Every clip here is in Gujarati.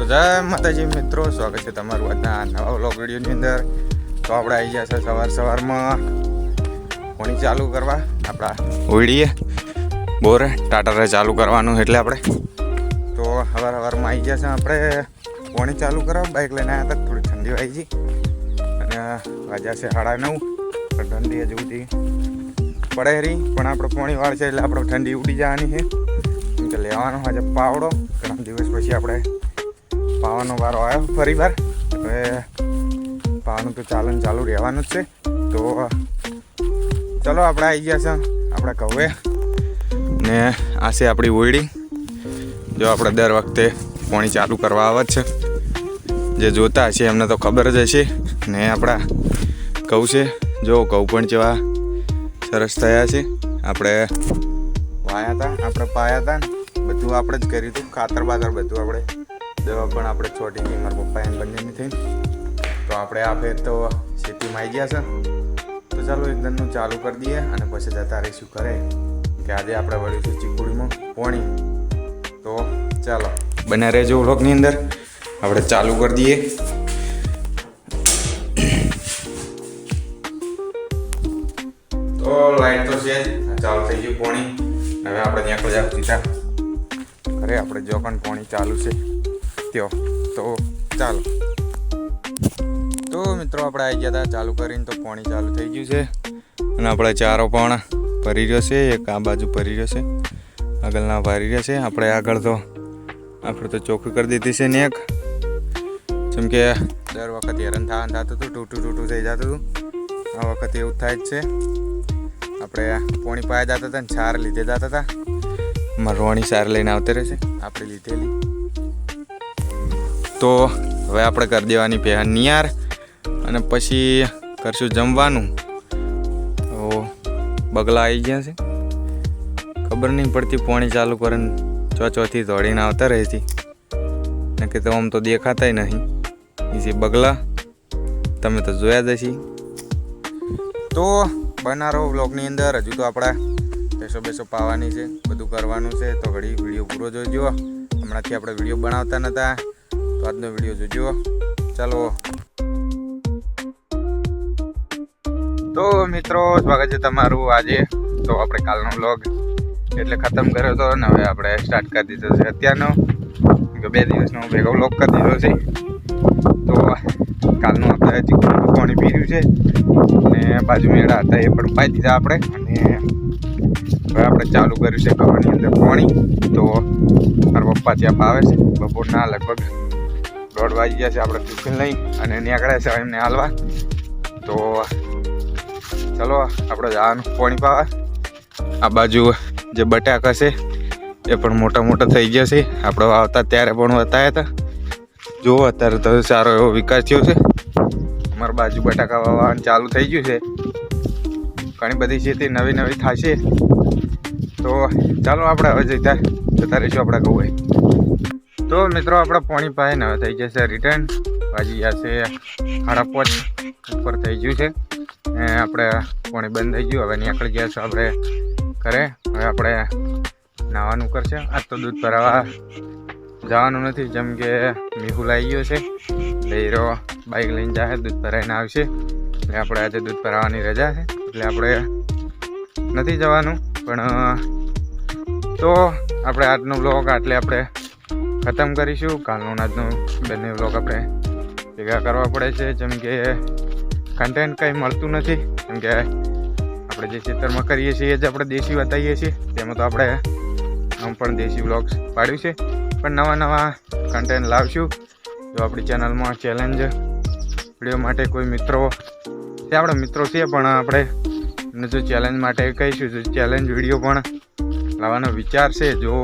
તો જય માતાજી મિત્રો, સ્વાગત છે તમારું આજના નવા વ્લોગ વિડીયોની અંદર. તો આપણે આવી ગયા છે સવાર સવારમાં. કોની ચાલુ કરવા? આપણા ઓઈડીએ બોરે, ટાટરે ચાલુ કરવાનું એટલે આપણે. તો સવાર સવારમાં આવી ગયા છે આપણે. કોણી ચાલુ કરવા? બાઇક લઈને આવ્યા હતા, થોડી ઠંડી આવી ગઈ. અને વાજ્યા છે સાડા નવ. ઠંડી હજુ સુધી પડે રહી. પણ આપણે પાણી વાળ છે એટલે આપણે ઠંડી ઉડી જવાની છે. કે લેવાનો આજે પાવડો. ઘણા દિવસ પછી આપણે પાવાનો વારો આવ્યો ફરી વાર. હવે પાવાનું તો ચાલન ચાલુ રહેવાનું જ છે. તો ચલો આપણે આવી ગયા છે આપણા કવે ને આ છે આપણી ઓયડી. જો આપણે દર વખતે પાણી ચાલુ કરવા આવે છે. જે જોતા હશે એમને તો ખબર જ હશે. ને આપણા કહું છે. જો કહું પણ જેવા સરસ થયા છે. આપણે વાયા હતા, આપણે પાયા હતા બધું આપણે જ કર્યું હતું. ખાતર બાતર બધું આપણે દવા પણ આપણે છોટી ગઈ મારા પપ્પા એમ બંનેની થઈ તો આપણે આ ફેર તો સિટીમાં આવી ગયા છે. તો ચાલો એકદમનું ચાલુ કરી દઈએ અને પછી જતા રહીશું કરે કે આજે આપણે વળીશું ચીકુડીમાં પોણી. તો ચાલો, બને રહેજો વ્લોગની અંદર. આપણે ચાલુ કરી દઈએ. તો લાઈટ તો છે ચાલુ થઈ ગયું પોણી. હવે આપણે ત્યાં કોઈ સીધા. અરે આપણે જો પોણી ચાલુ છે. ત્યો તો ચાલો. તો મિત્રો આપણે આવી ગયા હતા ચાલુ કરીને તો પાણી ચાલુ થઈ ગયું છે. અને આપણે ચારો પણ ભરી રહ્યો છે, એક આ બાજુ ભરી રહ્યો છે. આગળના ભરી રહ્યા છે, આપણે આગળ તો, આપણે તો ચોખ્ખું કરી દીધી છે ને એક. જેમ કે દર વખત હેરાન થવાનું થતું હતું, ટૂટું ટૂટું થઈ જતું હતું. આ વખતે એવું થાય જ છે. આપણે પોણી પાયા જતા હતા ને સાર લીધે જતા હતા. મરવાણી સાર લઈને આવતે રહેશે આપણે લીધેલી. તો હવે આપણે કરી દેવાની પહેલા નિયાર અને પછી કરશું જમવાનું. તો બગલા આવી ગયા છે. ખબર નહીં પડતી પાણી ચાલુ કરીને ચો ચોથી દોડીને આવતા રહે છે. ને કે તો આમ તો દેખાતાય નહીં. એ બગલા. તમે તો જોયા જ હશી. તો બનારો વ્લોગની અંદર હજુ તો આપણા બેસો બેસો પાવાની છે, બધું કરવાનું છે. તો ઘડી વીડિયો પૂરો જોજો. હમણાંથી આપણે વીડિયો બનાવતા નહોતા તો આજનો વીડિયો જોજો ચાલો તો મિત્રો, સ્વાગત છે તમારું આજે. તો આપણે કાલનો વ્લોગ એટલે ખતમ કર્યો હતો ને હવે આપણે સ્ટાર્ટ કરી દીધો છે અત્યારનો. કે બે દિવસનો ભેગો વ્લોગ કરી દીધો છે. તો કાલનું આપણે ચીકુનું પાણી પીર્યું છે. અને બાજુ મેળા હતા એ પણ પાઈ દીધા આપણે. અને હવે આપણે ચાલુ કર્યું છે કવાની અંદર પાણી. તો મારા પપ્પા ત્યાં ભાવે છે. બપોરના લગભગ દોઢ વાગી ગયા છે, આપણે ટિફિન લઈ અને નીકળ્યા છે, એમને હાલવા. તો ચલો, આપણે જવાનું પાણી પાવા. આ બાજુ જે બટાકા છે, એ પણ મોટા મોટા થઈ ગયા છે. આપણે આવતા ત્યારે પણ બતાવ્યા હતા. જુઓ અત્યારે તો સારો એવો વિકાસ થયો છે. અમારી બાજુ બટાકા વાવવાનું ચાલુ થઈ ગયું છે. ઘણી બધી ખેતી નવી નવી થશે. તો ચાલો, આપણે હવે જતા જતા રહીશું આપણે કહું તો મિત્રો આપણે પોણી પાસે ને થઈ જશે રિટર્ન પાછી આશે સાડા પાંચ ઉપર થઈ ગયું છે. આપણે પોણી બંધ થઈ ગયું. હવે નીકળી ગયા છે આપણે ઘરે. હવે આપણે નાવાનું કરશે. આજ તો દૂધ ભરાવા જવાનું નથી. જેમ કે મેહુલ આવી ગયો છે. લઈરો બાઇક લઈને જાય દૂધ ભરાઈને આવશે. એટલે આપણે આજે દૂધ ભરાવાની રજા છે. એટલે આપણે નથી જવાનું. પણ, તો આપણે આજનો બ્લોગ આટલે આપણે ખતમ કરીશું. કાલનો આજનો બંને બ્લોગ આપણે ભેગા કરવા પડે છે. જેમ કે કન્ટેન્ટ કંઈ મળતું નથી. કેમ કે આપણે જે ખેતરમાં કરીએ છીએ જ આપણે દેશી બતાવીએ છીએ. તેમાં તો આપણે આમ પણ દેશી વ્લોગ્સ પાડ્યું છે. પણ નવા નવા કન્ટેન્ટ લાવશું. જો આપણી ચેનલમાં ચેલેન્જ વીડિયો માટે કોઈ મિત્રો તે આપણા મિત્રો છે, પણ આપણે જો ચેલેન્જ માટે કહીશું જો ચેલેન્જ વીડિયો પણ લાવવાનો વિચાર છે. જો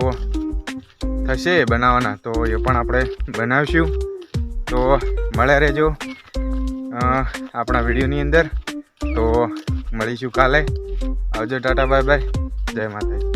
થશે બનાવવાના. તો એ પણ આપણે બનાવીશું. તો મળ્યા રહેજો આપણા વિડીયોની અંદર. તો મળીશું કાલે. આવજો ટાટા, બાય બાય. જય માતાજી.